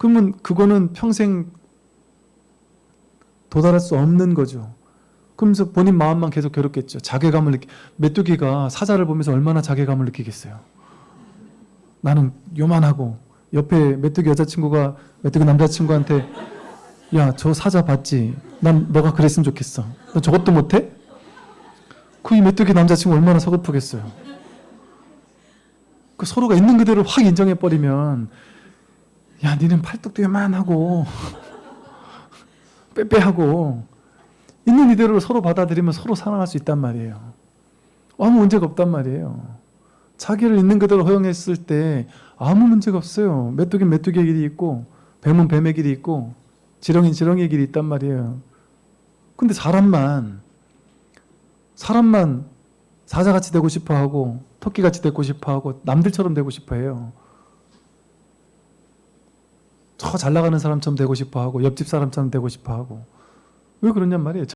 그러면 그거는 평생 도달할 수 없는 거죠. 그러면서 본인 마음만 계속 괴롭겠죠. 자괴감을 느끼, 메뚜기가 사자를 보면서 얼마나 자괴감을 느끼겠어요. 나는 요만하고 옆에 메뚜기 여자친구가 메뚜기 남자친구한테 야 저 사자 봤지? 난 너가 그랬으면 좋겠어. 너 저것도 못해? 그 이 메뚜기 남자친구 얼마나 서글프겠어요. 그 서로가 있는 그대로 확 인정해 버리면 야 니는 팔뚝도 요만하고 빼빼하고 있는 이대로 서로 받아들이면 서로 사랑할 수 있단 말이에요. 아무 문제가 없단 말이에요. 자기를 있는 그대로 허용했을 때 아무 문제가 없어요. 메뚜기 메뚜기의 길이 있고 뱀은 뱀의 길이 있고 지렁이 지렁이의 길이 있단 말이에요. 근데 사람만 사람만 사자같이 되고 싶어 하고 토끼같이 되고 싶어 하고 남들처럼 되고 싶어 해요. 저잘 나가는 사람처럼 되고 싶어 하고 옆집 사람처럼 되고 싶어 하고 왜 그러냔 말이에요.